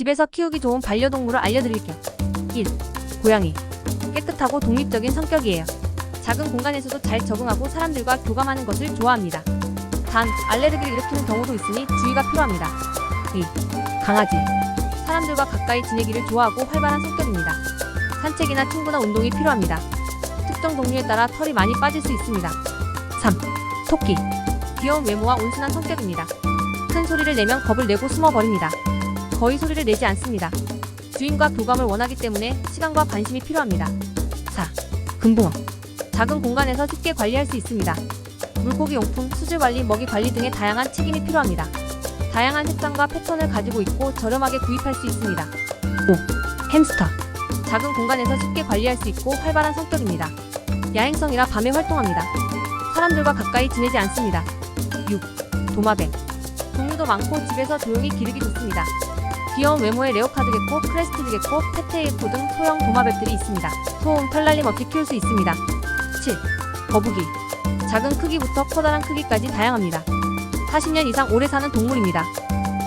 집에서 키우기 좋은 반려동물을 알려드릴게요. 1. 고양이. 깨끗하고 독립적인 성격이에요. 작은 공간에서도 잘 적응하고 사람들과 교감하는 것을 좋아합니다. 단, 알레르기를 일으키는 경우도 있으니 주의가 필요합니다. 2. 강아지. 사람들과 가까이 지내기를 좋아하고 활발한 성격입니다. 산책이나 충분한 운동이 필요합니다. 특정 동류에 따라 털이 많이 빠질 수 있습니다. 3. 토끼. 귀여운 외모와 온순한 성격입니다. 큰 소리를 내면 겁을 내고 숨어버립니다. 거의 소리를 내지 않습니다. 주인과 교감을 원하기 때문에 시간과 관심이 필요합니다. 4. 금붕어. 작은 공간에서 쉽게 관리할 수 있습니다. 물고기 용품, 수질 관리, 먹이 관리 등의 다양한 책임이 필요합니다. 다양한 색상과 패턴을 가지고 있고 저렴하게 구입할 수 있습니다. 5. 햄스터. 작은 공간에서 쉽게 관리할 수 있고 활발한 성격입니다. 야행성이라 밤에 활동합니다. 사람들과 가까이 지내지 않습니다. 6. 도마뱀. 종류도 많고 집에서 조용히 기르기 좋습니다. 귀여운 외모의 레오카드 개코, 크레스티드 개코, 페테 개코 등 소형 도마뱀들이 있습니다. 소음, 털날림 없이 키울 수 있습니다. 7. 거북이. 작은 크기부터 커다란 크기까지 다양합니다. 40년 이상 오래 사는 동물입니다.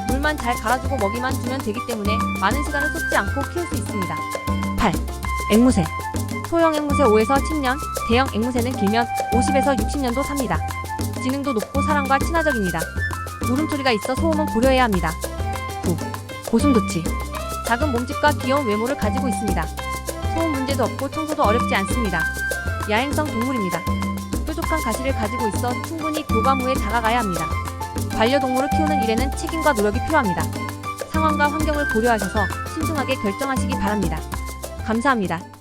물만 잘 갈아주고 먹이만 주면 되기 때문에 많은 시간을 쏟지 않고 키울 수 있습니다. 8. 앵무새. 소형 앵무새 5에서 10년, 대형 앵무새는 길면 50에서 60년도 삽니다. 지능도 높고 사람과 친화적입니다. 울음소리가 있어 소음은 고려해야 합니다. 9. 고슴도치. 작은 몸집과 귀여운 외모를 가지고 있습니다. 소음 문제도 없고 청소도 어렵지 않습니다. 야행성 동물입니다. 뾰족한 가시를 가지고 있어 충분히 교감 후에 다가가야 합니다. 반려동물을 키우는 일에는 책임과 노력이 필요합니다. 상황과 환경을 고려하셔서 신중하게 결정하시기 바랍니다. 감사합니다.